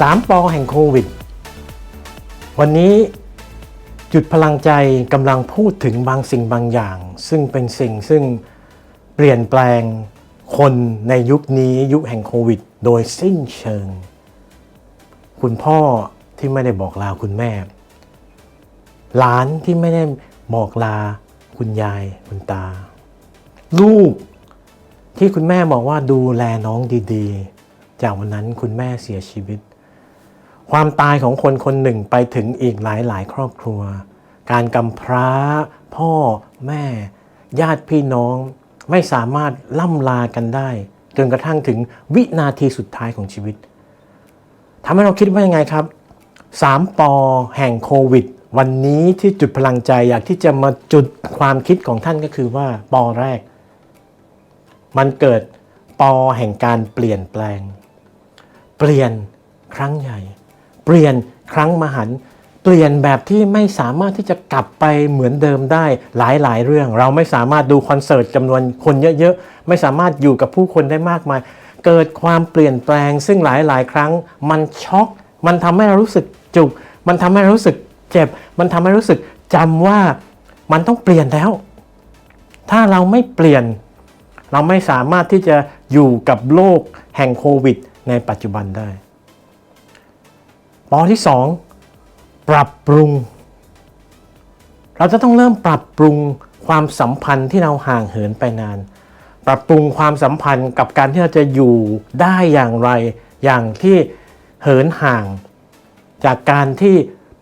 3ปอแห่งโควิด วันนี้จุดพลังใจกำลังพูดถึงบางสิ่งบางอย่าง ซึ่งเป็นสิ่งซึ่งเปลี่ยนแปลงคนในยุคนี้ยุคแห่งโควิด โดยสิ้นเชิง คุณพ่อที่ไม่ได้บอกลาคุณแม่ หลานที่ไม่ได้บอกลาคุณยายคุณตา ลูกที่คุณแม่บอกว่าดูแลน้องดีๆ จากวันนั้นคุณแม่เสียชีวิต ความตายของคนคนหนึ่งไปถึงอีกหลายๆครอบครัว การกำพร้า พ่อแม่ ญาติพี่น้อง ไม่สามารถล่ำลากันได้ จนกระทั่งถึงวินาทีสุดท้ายของชีวิตทำให้เราคิดว่ายังไงครับ3ปอแห่งโควิด วันนี้ที่จุดพลังใจอยากที่จะมาจุดความคิดของท่านก็คือว่าปอแรก มันเกิดปอแห่งการเปลี่ยนแปลง เปลี่ยนครั้งใหญ่ เปลี่ยนครั้งมหันเปลี่ยนแบบที่ไม่สามารถที่จะกลับไปเหมือนเดิมได้หลายๆ เรื่อง เราไม่สามารถดูคอนเสิร์ตจำนวนคนเยอะๆ ไม่สามารถอยู่กับผู้คนได้มากมาย เกิดความเปลี่ยนแปลง ซึ่งหลายๆ ครั้งมันช็อก มันทำให้เรารู้สึกจุก มันทำให้เรารู้สึกเจ็บ มันทำให้รู้สึกจำว่ามันต้องเปลี่ยนแล้ว ถ้าเราไม่เปลี่ยน เราไม่สามารถที่จะอยู่กับโลกแห่งโควิด ในปัจจุบันได้ อที่ 2 ปรับปรุง เราจะต้องเริ่มปรับปรุงความสัมพันธ์ที่เราห่างเหินไปนาน ปรับปรุงความสัมพันธ์กับการที่เราจะอยู่ได้อย่างไร อย่างที่เหินห่าง จากการที่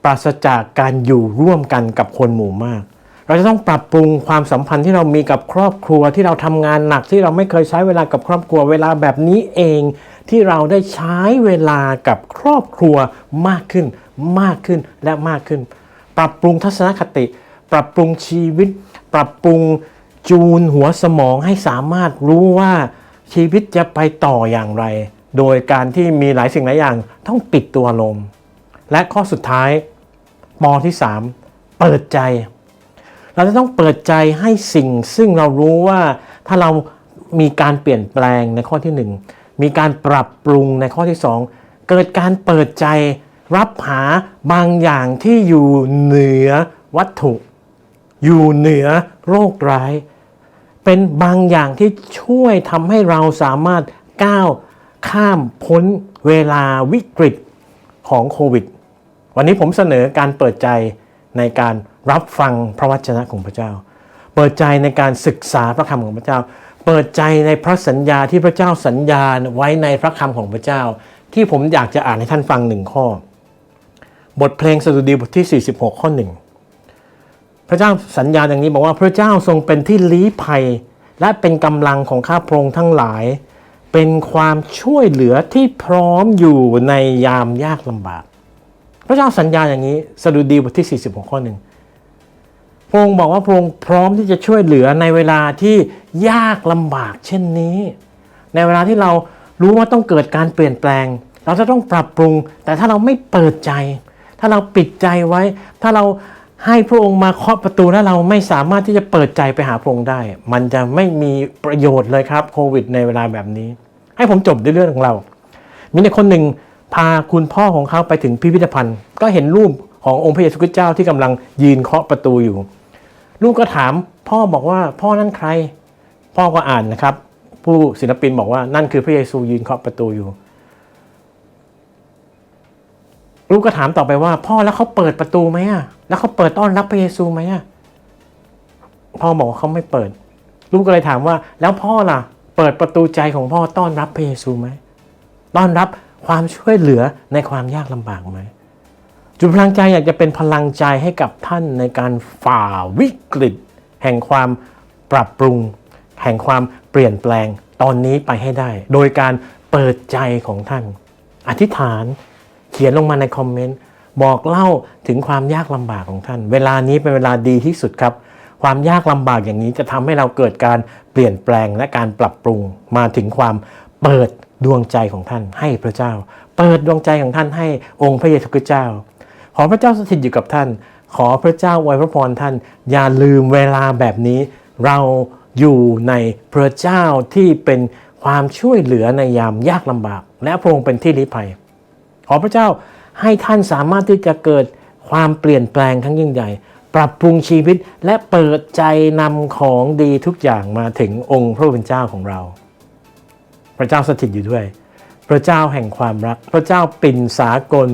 ปราศจากการอยู่ร่วมกันกับคนหมู่มาก เราจะต้องปรับปรุงความสัมพันธ์ที่เรามีกับครอบครัวที่เราทำงานหนักที่เราไม่เคยใช้เวลากับครอบครัวเวลาแบบนี้เอง ที่เราได้ใช้เวลากับครอบครัวมากขึ้น มากขึ้นและมากขึ้น ปรับปรุงทัศนคติ ปรับปรุงชีวิต ปรับปรุงจูนหัวสมองให้สามารถรู้ว่าชีวิตจะไปต่ออย่างไร โดยการที่มีหลายสิ่งหลายอย่างต้องปิดตัวลง และข้อสุดท้ายปอที่ 3 เปิดใจ เราจะต้องเปิดใจให้สิ่งซึ่งเรารู้ว่าถ้าเรามีการเปลี่ยนแปลงในข้อที่ 1 มีการปรับปรุงในข้อที่ 2 เกิดการเปิดใจรับหาบางอย่างที่อยู่เหนือวัตถุ อยู่เหนือโรคร้าย เป็นบางอย่างที่ช่วยทำให้เราสามารถก้าวข้ามพ้นเวลาวิกฤตของโควิด วันนี้ผมเสนอการเปิดใจในการรับฟังพระวจนะของพระเจ้า เปิดใจในการศึกษาพระคำของพระเจ้า เปิดใจในพระสัญญาที่พระเจ้าสัญญาไว้ในพระคำของพระเจ้า ที่ผมอยากจะอ่านให้ท่านฟังหนึ่งข้อ บทเพลงสดุดีบทที่ 46 ข้อหนึ่งพระเจ้าสัญญาอย่างนี้บอกว่าพระเจ้าทรงเป็นที่ลี้ภัย และเป็นกำลังของข้าพระองค์ทั้งหลาย เป็นความช่วยเหลือที่พร้อมอยู่ในยามยากลำบาก พระเจ้าสัญญาอย่างนี้สดุดีบทที่ 46 ข้อหนึ่ง พระองค์บอกว่าพระองค์พร้อมที่จะช่วยเหลือในเวลาที่ยากลำบากเช่นนี้ ในเวลาที่เรารู้ว่าต้องเกิดการเปลี่ยนแปลง เราจะต้องปรับปรุง แต่ถ้าเราไม่เปิดใจ ถ้าเราปิดใจไว้ ถ้าเราให้พระองค์มาเคาะประตูแล้วเราไม่สามารถที่จะเปิดใจไปหาพระองค์ได้ มันจะไม่มีประโยชน์เลยครับโควิดในเวลาแบบนี้ ให้ผมจบด้วยเรื่องของเรา มีเด็กคนหนึ่งพาคุณพ่อของเขาไปถึงพิพิธภัณฑ์ ก็เห็นรูปขององค์พระเยซูคริสต์เจ้าที่กำลังยืนเคาะประตูอยู่ ลูกก็ถามพ่อบอกว่าพ่อนั่นใคร พ่อก็อ่านนะครับ ผู้ศิลปินบอกว่านั่นคือพระเยซูยืนเคาะประตูอยู่ ลูกก็ถามต่อไปว่า พ่อแล้วเขาเปิดประตูไหมอะแล้วเขาเปิดต้อนรับพระเยซูไหมอะพ่อบอกว่าเขาไม่เปิด ลูกก็เลยถามว่า แล้วพ่อล่ะ เปิดประตูใจของพ่อต้อนรับพระเยซูไหมต้อนรับความช่วยเหลือในความยากลำบากไหม จุดพลังใจอยากจะเป็นพลังใจให้กับท่านในการฝ่าวิกฤต แห่งความปรับปรุง แห่งความเปลี่ยนแปลงตอนนี้ไปให้ได้ โดยการเปิดใจของท่าน อธิษฐานเขียนลงมาในคอมเมนต์บอกเล่าถึงความยากลำบากของท่าน เวลานี้เป็นเวลาดีที่สุดครับความยากลำบากอย่างนี้จะทำให้เราเกิดการเปลี่ยนแปลงและการปรับปรุงมาถึงความเปิดดวงใจของท่านให้พระเจ้า เปิดดวงใจของท่านให้องค์พระเยซูคริสต์เจ้า ขอพระเจ้าสถิตอยู่กับท่าน ขอพระเจ้าไว้พระพรท่าน อย่าลืมเวลาแบบนี้ เราอยู่ในพระเจ้าที่เป็นความช่วยเหลือในยามยากลำบาก และพระองค์เป็นที่ลี้ภัย ขอพระเจ้าให้ท่านสามารถที่จะเกิดความเปลี่ยนแปลงทั้งยิ่งใหญ่ ปรับปรุงชีวิตและเปิดใจนำของดีทุกอย่างมาถึงองค์พระผู้เป็นเจ้าของเรา พระเจ้าสถิตอยู่ด้วย พระเจ้าแห่งความรัก พระเจ้าปิ่นสากล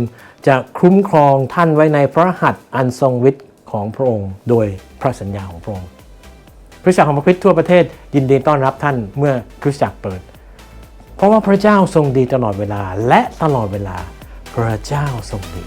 จะคุ้มครองท่านไว้ในพระหัตถ์อันทรงฤทธิ์ของพระองค์ โดยพระสัญญาของพระองค์คริสตจักรของพระคริสต์ทั่วประเทศยินดีต้อนรับท่านเมื่อคริสตจักรเปิด เพราะว่าพระเจ้าทรงดีตลอดเวลาและตลอดเวลา พระเจ้าทรงดี